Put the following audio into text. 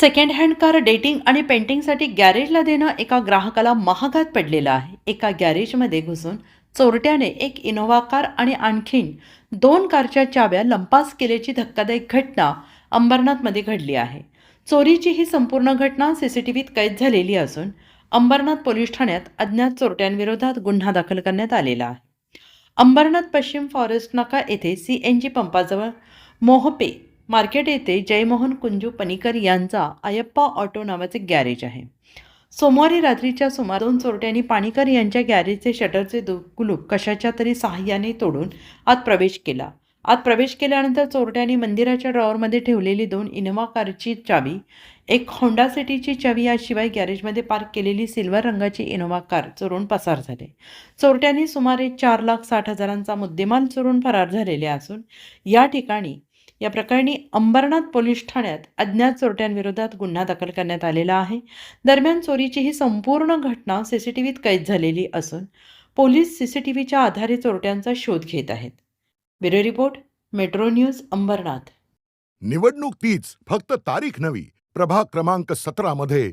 Second hand car dating आणि पेंटिंगसाठी गॅरेजला देणं एका ग्राहकाला महागात पडलेलं आहे. एका गॅरेजमध्ये घुसून चोरट्याने एक इनोव्हा कार आणि आणखीन दोन कारच्या चाव्या लंपास केल्याची धक्कादायक घटना अंबरनाथमध्ये घडली आहे. चोरीची ही संपूर्ण घटना सी सी टी व्हीत कैद झालेली असून अंबरनाथ पोलीस ठाण्यात अज्ञात चोरट्यांविरोधात गुन्हा दाखल करण्यात आलेला आहे. अंबरनाथ पश्चिम फॉरेस्ट नाका येथे सी एन जी पंपाजवळ मोहपे मार्केट येथे जयमोहन कुंजू पनिकर यांचा अयप्पा ऑटो नावाचे गॅरेज आहे. सोमवारी रात्रीच्या सुमार दोन चोरट्यांनी पाणीकर यांच्या गॅरेजचे शटरचे दु कुलूप कशाच्या तरी सहाय्याने तोडून आत प्रवेश केला. आत प्रवेश केल्यानंतर चोरट्यांनी मंदिराच्या ड्रॉवरमध्ये ठेवलेली दोन इनोवा कारची चावी एक होंडा सिटीची चावी याशिवाय गॅरेजमध्ये पार्क केलेली सिल्वर रंगाची इनोवा कार चोरून पसार झाले. चोरट्यांनी सुमारे चार लाख साठ हजारांचा मुद्देमाल चोरून फरार झालेले असून या ठिकाणी या प्रकरणी अंबरनाथ पोलीस ठाण्यात अज्ञात चोरट्यांविरोधात गुन्हा दाखल करण्यात आलेला आहे. दरम्यान चोरीची ही संपूर्ण घटना सीसीटीव्हीत कैद झालेली असून पोलीस सीसीटीव्हीच्या आधारे चोरट्यांचा शोध घेत आहेत. Bureau report Metro news Ambernath. निवडणूक तीच फक्त तारीख नवी प्रभाग क्रमांक सतरा मध्ये